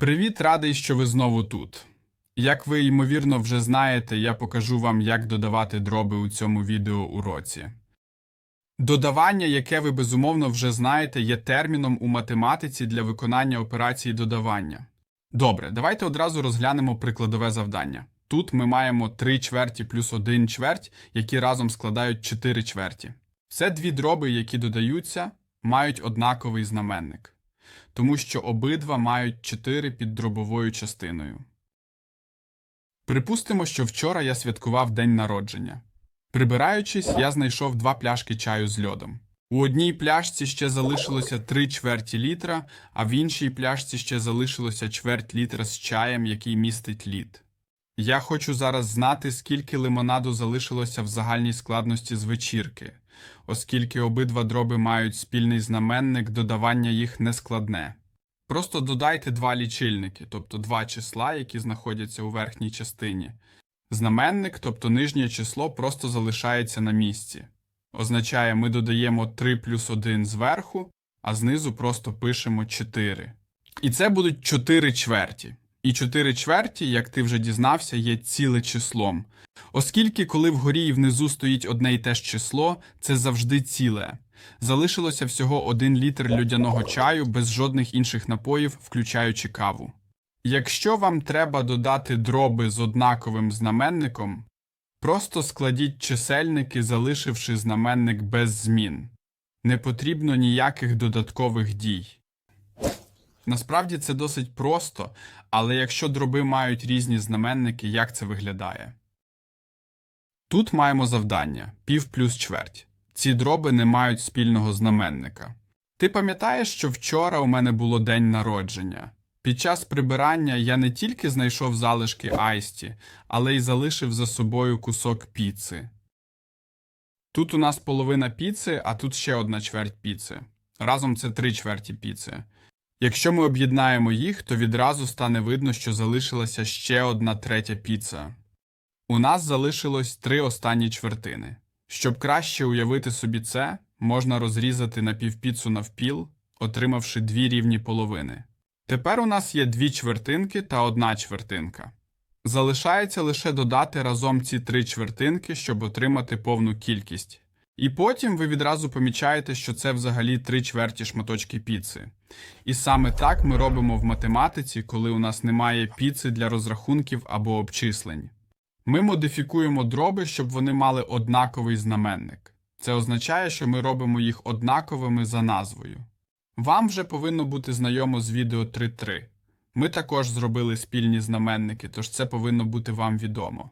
Привіт, радий, що ви знову тут. Як ви, ймовірно, вже знаєте, я покажу вам, як додавати дроби у цьому відеоуроці. Додавання, яке ви безумовно вже знаєте, є терміном у математиці для виконання операції додавання. Добре, давайте одразу розглянемо прикладове завдання. Тут ми маємо 3 чверті плюс 1 чверть, які разом складають 4 чверті. Це дві дроби, які додаються, мають однаковий знаменник тому що обидва мають 4 під дробовою частиною. Припустимо, що вчора я святкував день народження. Прибираючись, я знайшов два пляшки чаю з льодом. У одній пляшці ще залишилося 3 чверті літра, а в іншій пляшці ще залишилося чверть літра з чаєм, який містить лід. Я хочу зараз знати, скільки лимонаду залишилося в загальній складності з вечірки, оскільки обидва дроби мають спільний знаменник, додавання їх нескладне. Просто додайте два лічильники, тобто два числа, які знаходяться у верхній частині. Знаменник, тобто нижнє число, просто залишається на місці. Означає, ми додаємо 3 плюс 1 зверху, а знизу просто пишемо 4. І це будуть 4 чверті. І 4 чверті, як ти вже дізнався, є ціле числом. Оскільки, коли вгорі і внизу стоїть одне й те ж число, це завжди ціле. Залишилося всього 1 літр людяного чаю без жодних інших напоїв, включаючи каву. Якщо вам треба додати дроби з однаковим знаменником, просто складіть чисельники, залишивши знаменник без змін. Не потрібно ніяких додаткових дій. Насправді це досить просто, але якщо дроби мають різні знаменники, як це виглядає? Тут маємо завдання пів плюс чверть. Ці дроби не мають спільного знаменника. Ти пам'ятаєш, що вчора у мене було день народження? Під час прибирання я не тільки знайшов залишки айсті, але й залишив за собою кусок піци. Тут у нас половина піци, а тут ще одна чверть піци. Разом це три чверті піци. Якщо ми об'єднаємо їх, то відразу стане видно, що залишилася ще одна третя піца. У нас залишилось три останні чвертини. Щоб краще уявити собі це, можна розрізати напівпіцу навпіл, отримавши дві рівні половини. Тепер у нас є дві чвертинки та одна чвертинка. Залишається лише додати разом ці три чвертинки, щоб отримати повну кількість. І потім ви відразу помічаєте, що це взагалі три чверті шматочки піци. І саме так ми робимо в математиці, коли у нас немає піци для розрахунків або обчислень. Ми модифікуємо дроби, щоб вони мали однаковий знаменник. Це означає, що ми робимо їх однаковими за назвою. Вам вже повинно бути знайомо з відео 3.3. Ми також зробили спільні знаменники, тож це повинно бути вам відомо.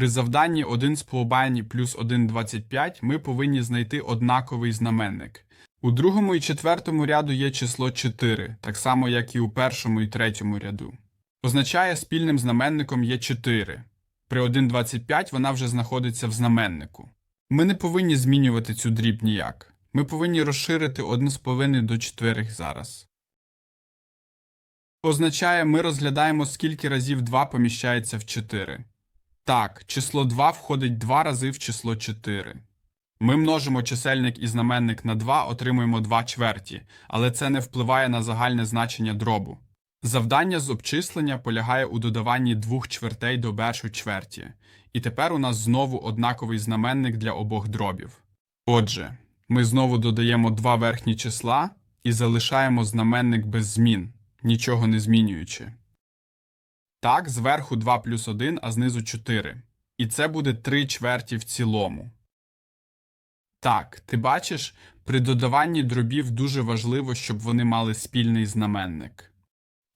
При завданні 1 з полобайні плюс 1,25 ми повинні знайти однаковий знаменник. У другому і четвертому ряду є число 4, так само як і у першому і третьому ряду. Означає, спільним знаменником є 4. При 1,25 вона вже знаходиться в знаменнику. Ми не повинні змінювати цю дріб ніяк. Ми повинні розширити 1,5 до 4 зараз. Означає, ми розглядаємо, скільки разів 2 поміщається в 4. Так, число 2 входить 2 рази в число 4. Ми множимо чисельник і знаменник на 2, отримуємо 2 чверті, але це не впливає на загальне значення дробу. Завдання з обчислення полягає у додаванні двох чвертей до першої чверті, і тепер у нас знову однаковий знаменник для обох дробів. Отже, ми знову додаємо два верхні числа і залишаємо знаменник без змін, нічого не змінюючи. Так, зверху 2 плюс 1, а знизу 4. І це буде 3 чверті в цілому. Так, ти бачиш, при додаванні дробів дуже важливо, щоб вони мали спільний знаменник.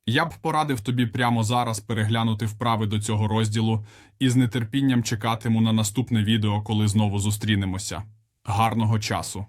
Я б порадив тобі прямо зараз переглянути вправи до цього розділу і з нетерпінням чекатиму на наступне відео, коли знову зустрінемося. Гарного часу!